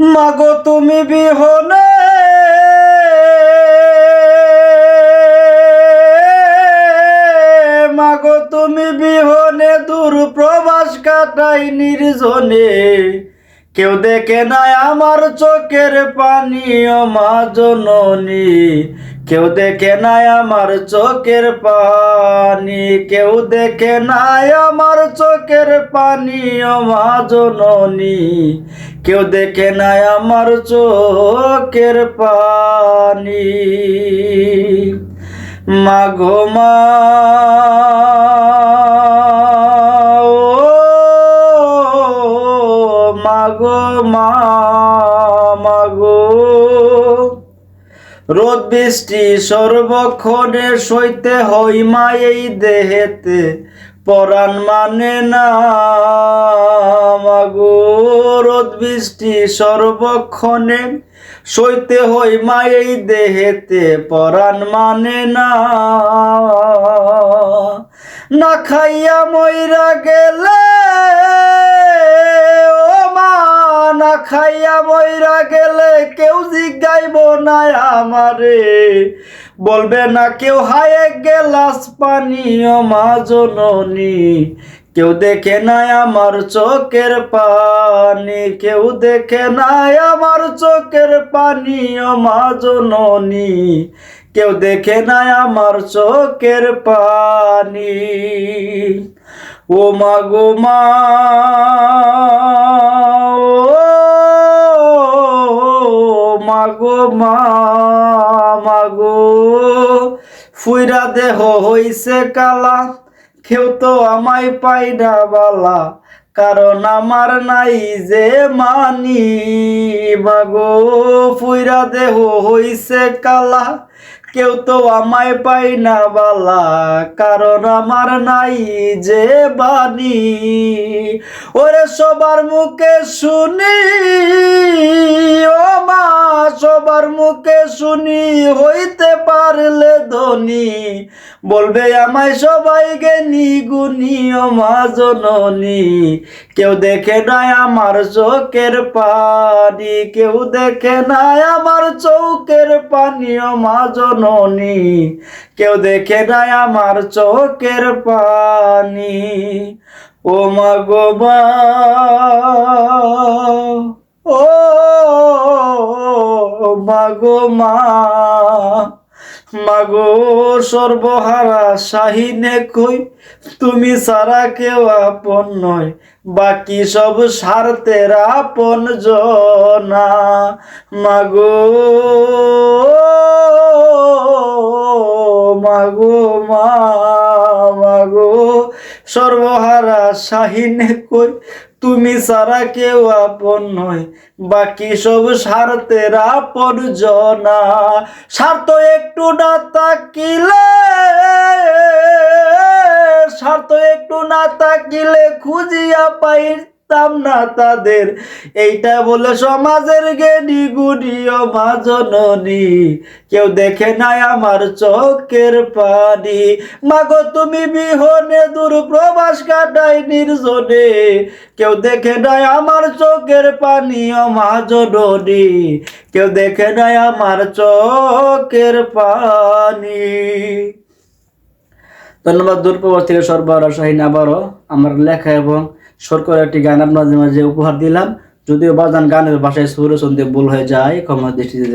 মাগো তুমি বিহনে। মাগো তুমি বিহনে দূর প্রবাস কাটাই নির্জনে। কেউ দেখে নাই আমার চোখের পানি, ও মা জননী। কেউ দেখে নাই আমার চোখের পানি, কেউ দেখে নাই আমার চোখের পানি, ও মা জননী। কেউ দেখে নাই আমার চোখের পানি। মাঘো মা। মাগো। রোদ বৃষ্টি সর্বক্ষণে সইতে হই মা এই দেহেতে, পরাণ মানে না, মাগো। রোদ বৃষ্টি সর্বক্ষণে সইতে হই মা এই দেহেতে, পরাণ মানে না। না খাইয়া মইরা গেলে খাইয়া মইরা গেলে কেউ জিগাইব না আমারে। বলবে না কেউ, হায়ে গেলাস পানি ও মা জননী। কেউ দেখে নাই আমার চোখের পানি। কেউ দেখে নাই আমার চোখের পানি ও মা জননী। কেউ দেখে নাই আমার চোখের পানি। ও মা গো মা। ও মা গো মা মা গো ফুইরা দেহ হইছে কালা, কেউ তো আমায় পাই না বালা। কারণ আমার নাই যে মানি, মাগো। ফুইরা দেহ হইছে কালা, কেউ তো আমায় পাই না বালা। কারণ আমার নাই যে বাণী ওরে সবার মুখে শুনি, ও মুখে শুনি হইতে পারলে ধনী। বলবে আমায় সবাই জ্ঞানী গুণী ও মা জননী কেউ দেখে নাই আমার চোখের পানি, কেউ দেখে নাই আমার চৌকের পানি ও মা জননী কেউ দেখে নাই আমার চোখের পানি। ও মা গো মা, ও মাগো মা, মাগো সর্বহারা শাহিনে কই? তুমি সারা কেউ আপন নয়, বাকি সব স্বার্থের আপন জনা মাগো সর্বহারা শাহিনে কই? তুমি সারা কেউ আপন নয়। বাকি সব স্বার্থের আপন জনা। স্বার্থ একটু না তাকিলে স্বার্থ একটু না তাকিলে খুঁজিয়া পাইতাম না তাদের। এইটা বলে সমাজের গুণী মা জননী। কেউ দেখে নাই আমার চোখের পানি। মাগো, তুমি বিহনে দূর প্রবাস কাটাই নির্জনে। কেউ দেখে নাই আমার চোখের পানি ও মাজননি কেউ দেখে নাই আমার চোখের পানি। ধন্যবাদ, দূরপ্রবাস থেকে সর্বহারা শাহিন আবারও আমার লেখা এবং সুর করে একটি গান আপনাদের মাঝে উপহার দিলাম। যদিও বাজান গানের ভাষায় সুর সন্ধে ভুল হয়ে যায়, ক্ষমা দৃষ্টিতে